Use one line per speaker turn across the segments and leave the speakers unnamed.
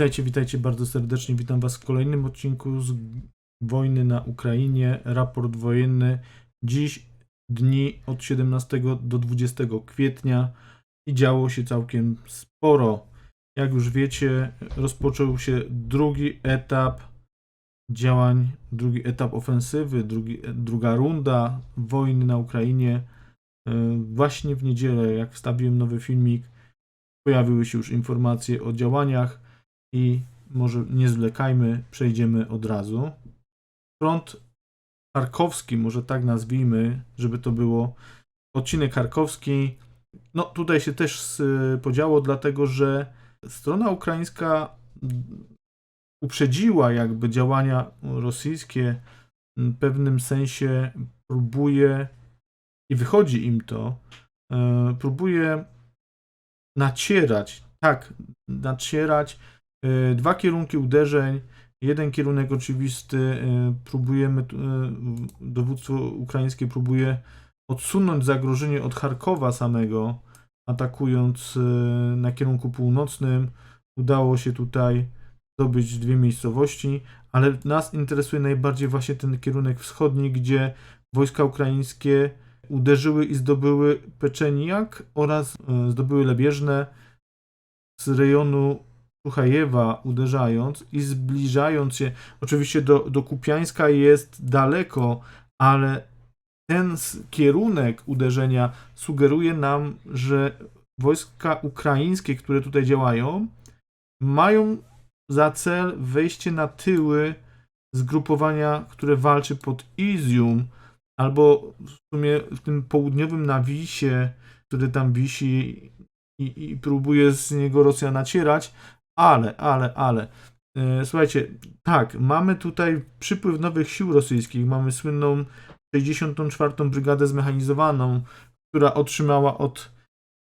Witajcie, witajcie bardzo serdecznie. Witam Was w kolejnym odcinku z wojny na Ukrainie. Raport wojenny. Dziś dni od 17 do 20 kwietnia i działo się całkiem sporo. Jak już wiecie, rozpoczął się drugi etap działań, drugi etap ofensywy, drugi, druga runda wojny na Ukrainie. E, Właśnie w niedzielę, jak wstawiłem nowy filmik, pojawiły się już informacje o działaniach i może nie zwlekajmy, przejdziemy od razu. Front Charkowski, może tak nazwijmy, żeby to było odcinek Charkowski. No tutaj się też y, podziało, dlatego że strona ukraińska uprzedziła jakby działania rosyjskie, w pewnym sensie próbuje i wychodzi im to, e, próbuje nacierać, tak, nacierać dwa kierunki uderzeń. Jeden kierunek oczywisty, e, próbujemy, e, dowództwo ukraińskie próbuje odsunąć zagrożenie od Charkowa samego, atakując na kierunku północnym. Udało się tutaj zdobyć dwie miejscowości, ale nas interesuje najbardziej właśnie ten kierunek wschodni, gdzie wojska ukraińskie uderzyły i zdobyły Peczeniak oraz zdobyły Lebieżne z rejonu Suchajewa uderzając i zbliżając się, oczywiście do, do Kupiańska jest daleko, ale ten kierunek uderzenia sugeruje nam, że wojska ukraińskie, które tutaj działają, mają za cel wejście na tyły zgrupowania, które walczy pod Izium, albo w sumie w tym południowym nawisie, który tam wisi i, i próbuje z niego Rosja nacierać, ale, ale, ale. E, słuchajcie, tak, mamy tutaj przypływ nowych sił rosyjskich. Mamy słynną 64. Brygadę Zmechanizowaną, która otrzymała od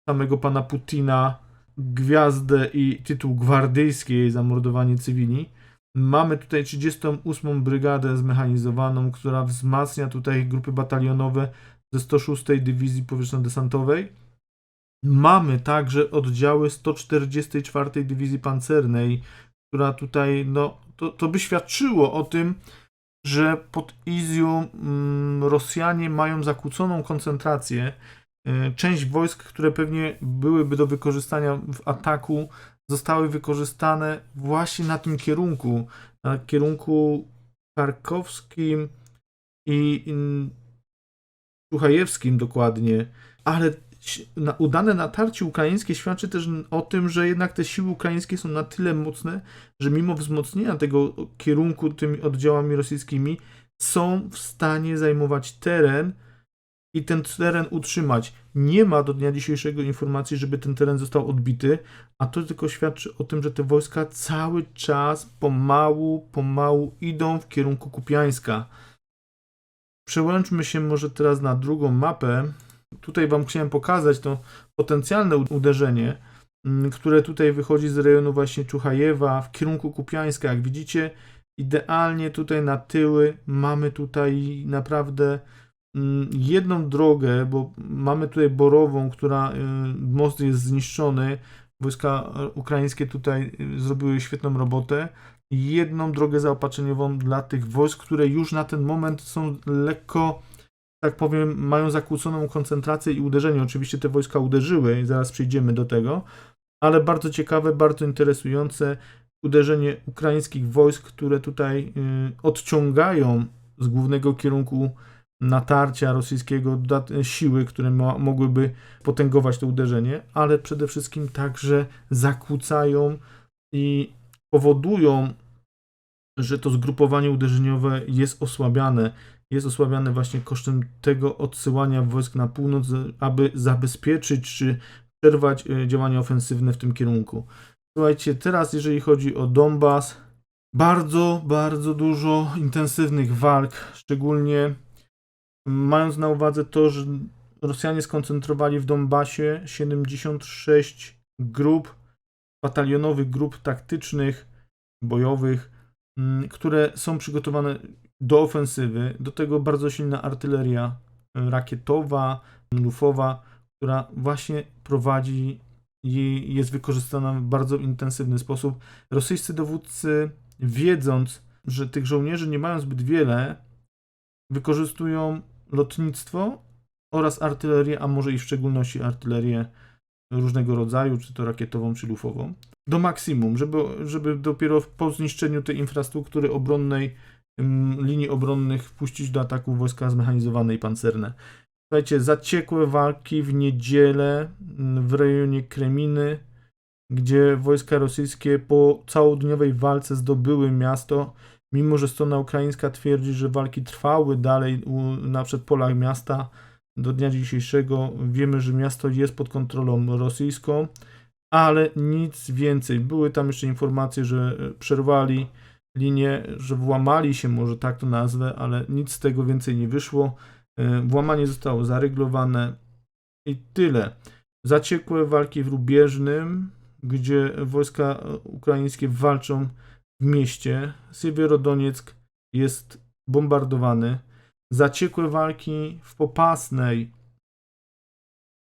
samego pana Putina gwiazdę i tytuł gwardyjskiej za mordowanie cywili. Mamy tutaj 38. Brygadę Zmechanizowaną, która wzmacnia tutaj grupy batalionowe ze 106. Dywizji Powietrzno-Desantowej. Mamy także oddziały 144 Dywizji Pancernej, która tutaj, no, to, to by świadczyło o tym, że pod Izium mm, Rosjanie mają zakłóconą koncentrację. Y, Część wojsk, które pewnie byłyby do wykorzystania w ataku, zostały wykorzystane właśnie na tym kierunku, na kierunku charkowskim i i Słuchajewskim dokładnie, ale udane natarcie ukraińskie świadczy też o tym, że jednak te siły ukraińskie są na tyle mocne, że mimo wzmocnienia tego kierunku tymi oddziałami rosyjskimi są w stanie zajmować teren i ten teren utrzymać. Nie ma do dnia dzisiejszego informacji, żeby ten teren został odbity, a to tylko świadczy o tym, że te wojska cały czas pomału, pomału idą w kierunku Kupiańska. Przełączmy się może teraz na drugą mapę. Tutaj Wam chciałem pokazać to potencjalne uderzenie, mm, które tutaj wychodzi z rejonu właśnie Czuchajewa w kierunku Kupiańska. Jak widzicie, idealnie tutaj na tyły mamy tutaj naprawdę mm, jedną drogę, bo mamy tutaj Borową, która y, most jest zniszczony. Wojska ukraińskie tutaj y, zrobiły świetną robotę. Jedną drogę zaopatrzeniową dla tych wojsk, które już na ten moment są lekko, tak powiem, mają zakłóconą koncentrację i uderzenie. Oczywiście te wojska uderzyły i zaraz przejdziemy do tego, ale bardzo ciekawe, bardzo interesujące uderzenie ukraińskich wojsk, które tutaj y, odciągają z głównego kierunku natarcia rosyjskiego siły, które mo- mogłyby potęgować to uderzenie, ale przede wszystkim także zakłócają i powodują, że to zgrupowanie uderzeniowe jest osłabiane. Jest osłabiane właśnie kosztem tego odsyłania wojsk na północ, aby zabezpieczyć czy przerwać e, działania ofensywne w tym kierunku. Słuchajcie, teraz jeżeli chodzi o Donbas, bardzo, bardzo dużo intensywnych walk, szczególnie mając na uwadze to, że Rosjanie skoncentrowali w Donbasie 76 grup, batalionowych grup taktycznych, bojowych, mm, które są przygotowane do ofensywy. Do tego bardzo silna artyleria y, rakietowa, lufowa, która właśnie prowadzi i jest wykorzystana w bardzo intensywny sposób. Rosyjscy dowódcy, wiedząc, że tych żołnierzy nie mają zbyt wiele, wykorzystują lotnictwo oraz artylerię, a może i w szczególności artylerię różnego rodzaju, czy to rakietową, czy lufową, do maksimum, żeby, żeby dopiero po zniszczeniu tej infrastruktury obronnej, linii obronnych wpuścić do ataku wojska zmechanizowane i pancerne. Słuchajcie, zaciekłe walki w niedzielę w rejonie Kreminy, gdzie wojska rosyjskie po całodniowej walce zdobyły miasto, mimo że strona ukraińska twierdzi, że walki trwały dalej na przedpolach miasta do dnia dzisiejszego. Wiemy, że miasto jest pod kontrolą rosyjską, ale nic więcej. Były tam jeszcze informacje, że e, przerwali linię, że włamali się, może tak to nazwę, ale nic z tego więcej nie wyszło. E, Włamanie zostało zaryglowane i tyle. Zaciekłe walki w Rubieżnym, gdzie wojska ukraińskie walczą w mieście. Siewierodonieck jest bombardowany. Zaciekłe walki w Popasnej,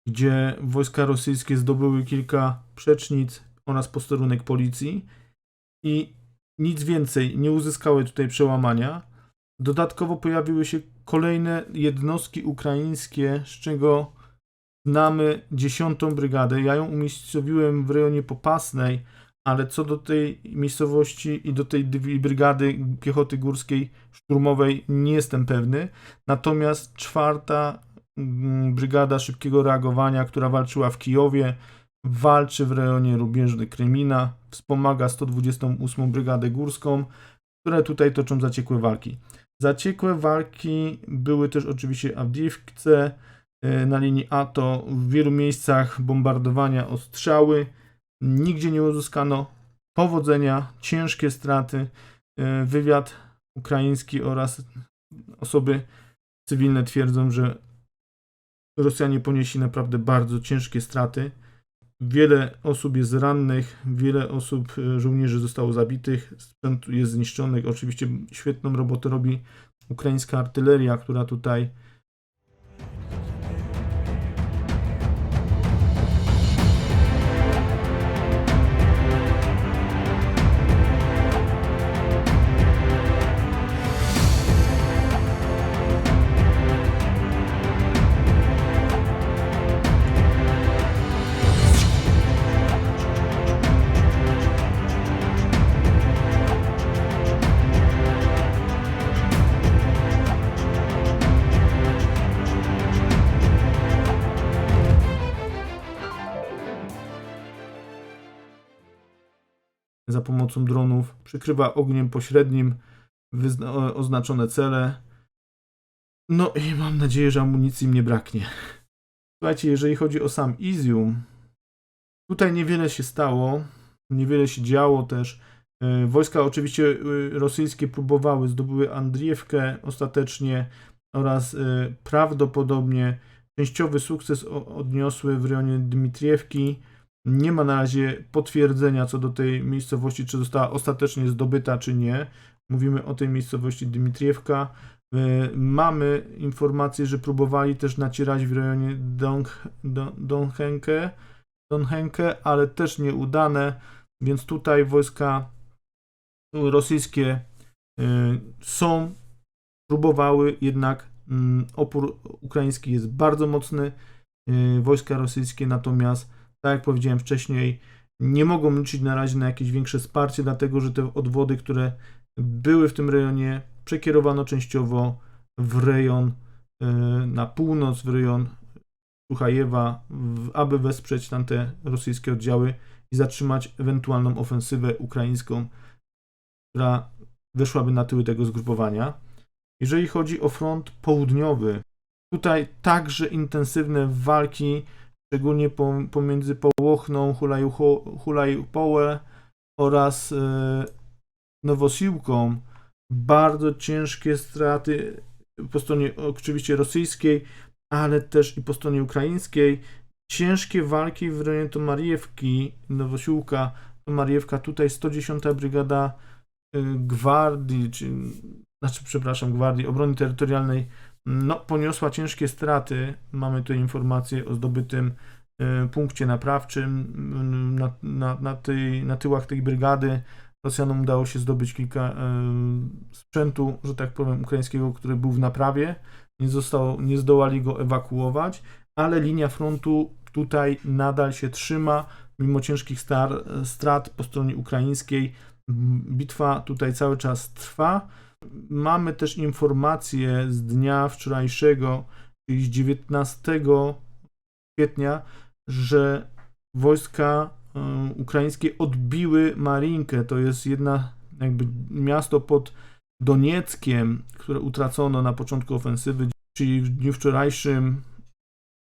gdzie wojska rosyjskie zdobyły kilka przecznic oraz posterunek policji i nic więcej nie uzyskały tutaj przełamania. Dodatkowo pojawiły się kolejne jednostki ukraińskie, z czego znamy 10 brygadę. Ja ją umiejscowiłem w rejonie Popasnej, ale co do tej miejscowości i do tej brygady piechoty górskiej szturmowej nie jestem pewny. Natomiast czwarta mm, brygada szybkiego reagowania, która walczyła w Kijowie, walczy w rejonie Rubieżny Krymina, wspomaga 128 Brygadę Górską, które tutaj toczą zaciekłe walki. Zaciekłe walki były też oczywiście w Awdijiwce, e, na linii ATO, w wielu miejscach bombardowania, ostrzały. Nigdzie nie uzyskano powodzenia, ciężkie straty. E, Wywiad ukraiński oraz osoby cywilne twierdzą, że Rosjanie ponieśli naprawdę bardzo ciężkie straty. Wiele osób jest rannych, wiele osób, e, żołnierzy zostało zabitych, sprzęt jest zniszczonych. Oczywiście świetną robotę robi ukraińska artyleria, która tutaj pomocą dronów przykrywa ogniem pośrednim oznaczone cele. No i mam nadzieję, że amunicji im nie braknie. Słuchajcie, jeżeli chodzi o sam Izium, tutaj niewiele się stało, niewiele się działo też. E, Wojska oczywiście e, rosyjskie próbowały, zdobyły Andriewkę ostatecznie oraz e, prawdopodobnie częściowy sukces odniosły w rejonie Dmitriewki. Nie ma na razie potwierdzenia co do tej miejscowości, czy została ostatecznie zdobyta, czy nie. Mówimy o tej miejscowości Dmitriewka. E, Mamy informację, że próbowali też nacierać w rejonie Dong, Don, ale też nieudane, więc tutaj wojska rosyjskie e, są, próbowały, jednak mm, opór ukraiński jest bardzo mocny. E, Wojska rosyjskie natomiast tak jak powiedziałem wcześniej, nie mogą liczyć na razie na jakieś większe wsparcie, dlatego że te odwody, które były w tym rejonie, przekierowano częściowo w rejon e, na północ, w rejon Suchajewa, aby wesprzeć tamte rosyjskie oddziały i zatrzymać ewentualną ofensywę ukraińską, która weszłaby na tyły tego zgrupowania. Jeżeli chodzi o front południowy, tutaj także intensywne walki szczególnie pom- pomiędzy Połochną, Hulajupołę oraz e, Nowosiłką. Bardzo ciężkie straty po stronie oczywiście rosyjskiej, ale też i po stronie ukraińskiej. Ciężkie walki w rejonie Tomariewki, Nowosiłka, Tomariewka, tutaj 110 Brygada y, Gwardii, czy, znaczy przepraszam, Gwardii Obrony Terytorialnej no, poniosła ciężkie straty. Mamy tu informację o zdobytym e, punkcie naprawczym m, na, na, na, tej, na tyłach tej brygady. Rosjanom udało się zdobyć kilka e, sprzętu, że tak powiem, ukraińskiego, który był w naprawie. Nie, zostało, nie zdołali go ewakuować, ale linia frontu tutaj nadal się trzyma, mimo ciężkich star, strat po stronie ukraińskiej. Bitwa tutaj cały czas trwa. Mamy też informacje z dnia wczorajszego, czyli z 19 kwietnia, że wojska e, ukraińskie odbiły Marinkę. To jest jedna jakby miasto pod Donieckiem, które utracono na początku ofensywy, czyli w dniu wczorajszym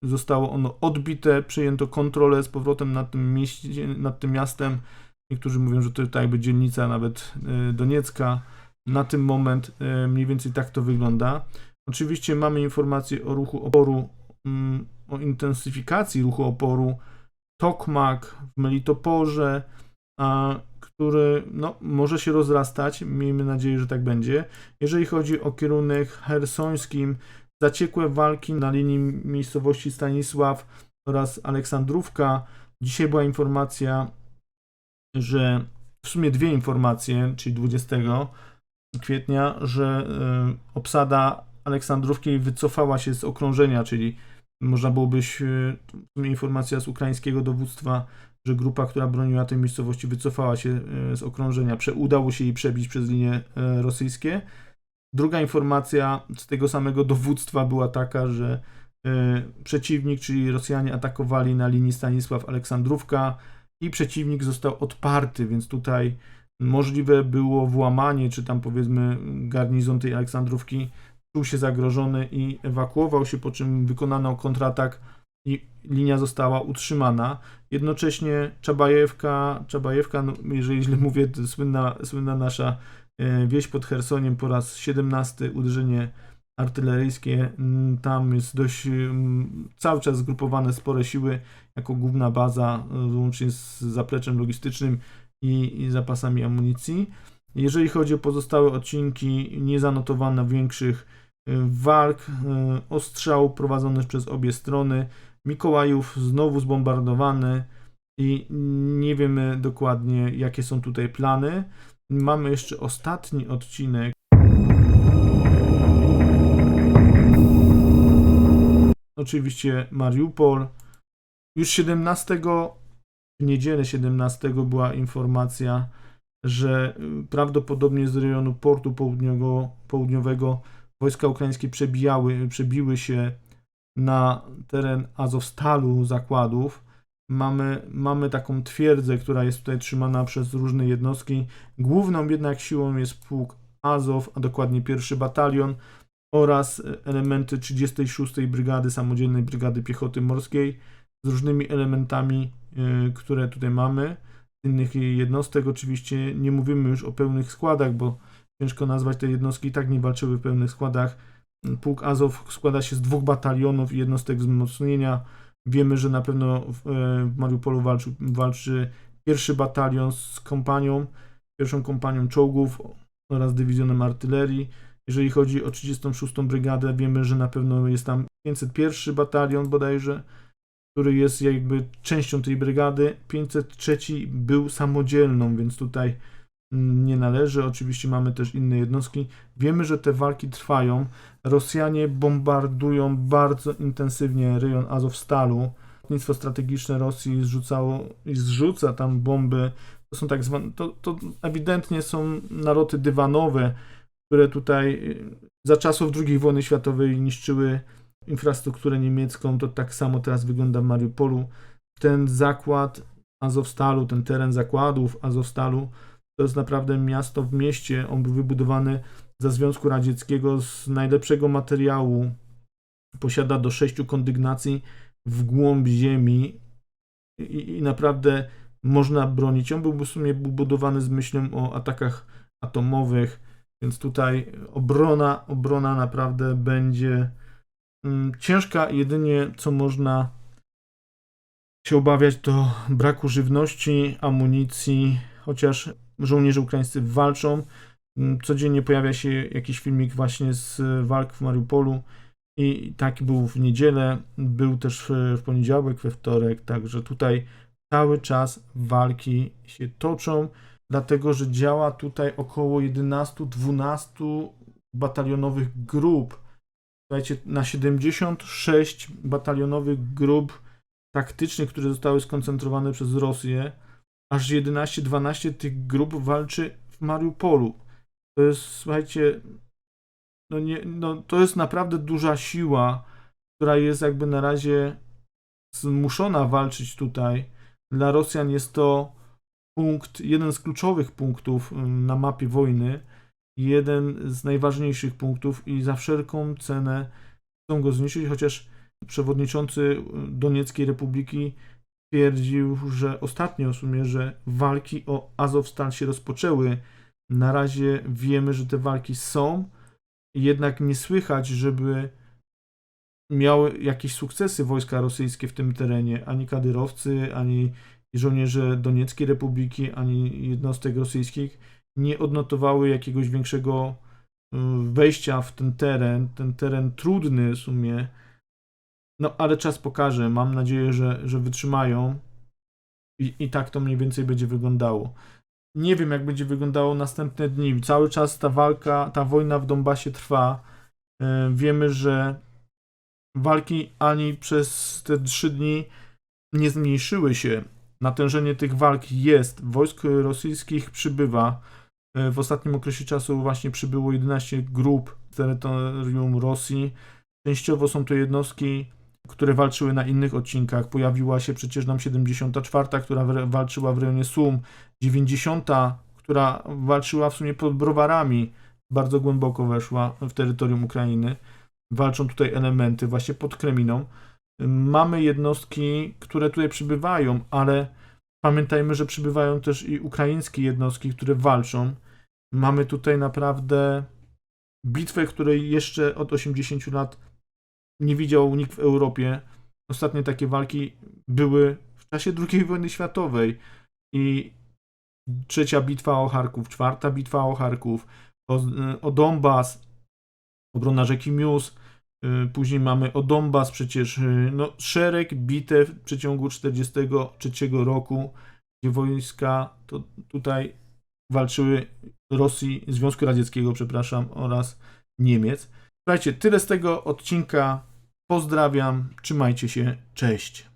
zostało ono odbite, przejęto kontrolę z powrotem nad tym, mieście, nad tym miastem. Niektórzy mówią, że to tak jakby dzielnica nawet e, Doniecka. Na ten moment e, mniej więcej tak to wygląda. Oczywiście mamy informacje o ruchu oporu, mm, o intensyfikacji ruchu oporu Tokmak w Melitoporze, który no, może się rozrastać. Miejmy nadzieję, że tak będzie. Jeżeli chodzi o kierunek hersońskim, zaciekłe walki na linii miejscowości Stanisław oraz Aleksandrówka. Dzisiaj była informacja, że w sumie dwie informacje, czyli 20 kwietnia, że y, obsada Aleksandrówki wycofała się z okrążenia, czyli można byłoby informacja z ukraińskiego dowództwa, że grupa, która broniła tej miejscowości, wycofała się y, z okrążenia. Udało się jej przebić przez linie y, rosyjskie. Druga informacja z tego samego dowództwa była taka, że przeciwnik, czyli Rosjanie atakowali na linii Stanisław-Aleksandrówka i przeciwnik został odparty, więc tutaj możliwe było włamanie, czy tam powiedzmy garnizon tej Aleksandrówki czuł się zagrożony i ewakuował się, po czym wykonano kontratak i linia została utrzymana. Jednocześnie Czabajewka, Czabajewka no, jeżeli źle mówię, to słynna, słynna nasza e, wieś pod Chersoniem po raz 17 uderzenie artyleryjskie. Mm, Tam jest dość mm, cały czas zgrupowane spore siły jako główna baza, e, łącznie z zapleczem logistycznym i, i zapasami amunicji. Jeżeli chodzi o pozostałe odcinki, nie zanotowano większych y, walk, y, ostrzał prowadzony przez obie strony. Mikołajów znowu zbombardowany i nie wiemy dokładnie, jakie są tutaj plany. Mamy jeszcze ostatni odcinek. Oczywiście Mariupol. Już 17, w niedzielę 17 była informacja, że y, prawdopodobnie z rejonu portu południowego, południowego wojska ukraińskie przebijały, przebiły się na teren Azowstalu zakładów. Mamy, mamy taką twierdzę, która jest tutaj trzymana przez różne jednostki. Główną jednak siłą jest pułk Azow, a dokładnie pierwszy batalion oraz elementy 36. Brygady Samodzielnej Brygady Piechoty Morskiej z różnymi elementami, y, które tutaj mamy innych jednostek. Oczywiście nie mówimy już o pełnych składach, bo ciężko nazwać te jednostki i tak nie walczyły w pełnych składach. Pułk Azow składa się z dwóch batalionów i jednostek wzmocnienia. Wiemy, że na pewno w, e, w Mariupolu walczy, walczy pierwszy batalion z kompanią, pierwszą kompanią czołgów oraz dywizjonem artylerii. Jeżeli chodzi o 36. Brygadę, wiemy, że na pewno jest tam 501 batalion bodajże, który jest jakby częścią tej brygady. 503 był samodzielną, więc tutaj nie należy. Oczywiście mamy też inne jednostki. Wiemy, że te walki trwają. Rosjanie bombardują bardzo intensywnie rejon Azowstalu. Lotnictwo strategiczne Rosji zrzucało i zrzuca tam bomby. To są tak zwane, to, to ewidentnie są naloty dywanowe, które tutaj za czasów II wojny światowej niszczyły infrastrukturę niemiecką, to tak samo teraz wygląda w Mariupolu. Ten zakład Azowstalu, ten teren zakładów Azowstalu, to jest naprawdę miasto w mieście. On był wybudowany za Związku Radzieckiego z najlepszego materiału. Posiada do sześciu kondygnacji w głąb ziemi i, i naprawdę można bronić. On był w sumie budowany z myślą o atakach atomowych, więc tutaj obrona, obrona naprawdę będzie ciężka. Jedynie co można się obawiać to braku żywności, amunicji, chociaż żołnierze ukraińscy walczą. Mm, Codziennie pojawia się jakiś filmik właśnie z walk w Mariupolu I taki był w niedzielę, był też w poniedziałek, we wtorek, także tutaj cały czas walki się toczą, dlatego że działa tutaj około 11-12 batalionowych grup. Słuchajcie, na 76 batalionowych grup taktycznych, które zostały skoncentrowane przez Rosję, aż 11-12 tych grup walczy w Mariupolu. To jest, słuchajcie, no nie, no to jest naprawdę duża siła, która jest jakby na razie zmuszona walczyć tutaj. Dla Rosjan jest to punkt, jeden z kluczowych punktów ym, na mapie wojny, jeden z najważniejszych punktów i za wszelką cenę chcą go zniszczyć, chociaż przewodniczący Donieckiej Republiki twierdził, że ostatnio w sumie, że walki o Azowstal się rozpoczęły. Na razie wiemy, że te walki są, jednak nie słychać, żeby miały jakieś sukcesy wojska rosyjskie w tym terenie, ani kadyrowcy, ani żołnierze Donieckiej Republiki, ani jednostek rosyjskich nie odnotowały jakiegoś większego y, wejścia w ten teren, ten teren trudny w sumie, no ale czas pokaże, mam nadzieję, że, że wytrzymają i, i tak to mniej więcej będzie wyglądało. Nie wiem, jak będzie wyglądało następne dni. Cały czas ta walka, ta wojna w Donbasie trwa. E, Wiemy, że walki ani przez te trzy dni nie zmniejszyły się. Natężenie tych walk jest. Wojsk rosyjskich przybywa. E, W ostatnim okresie czasu właśnie przybyło 11 grup z terytorium Rosji. Częściowo są to jednostki, które walczyły na innych odcinkach. Pojawiła się przecież nam 74, która walczyła w rejonie Sum, 90, która walczyła w sumie pod browarami, bardzo głęboko weszła w terytorium Ukrainy. Walczą tutaj elementy właśnie pod Kreminą. Mamy jednostki, które tutaj przybywają, ale pamiętajmy, że przybywają też i ukraińskie jednostki, które walczą. Mamy tutaj naprawdę bitwę, której jeszcze od 80 lat nie widział nikt w Europie. Ostatnie takie walki były w czasie II wojny światowej i trzecia bitwa o Charków, czwarta bitwa o Charków, o, o Donbas, obrona rzeki Mius, później mamy o Donbas przecież, y, no szereg bitew w przeciągu 43 roku, gdzie wojska to tutaj walczyły Rosji, Związku Radzieckiego, przepraszam, oraz Niemiec. Słuchajcie, tyle z tego odcinka. Pozdrawiam, trzymajcie się, cześć.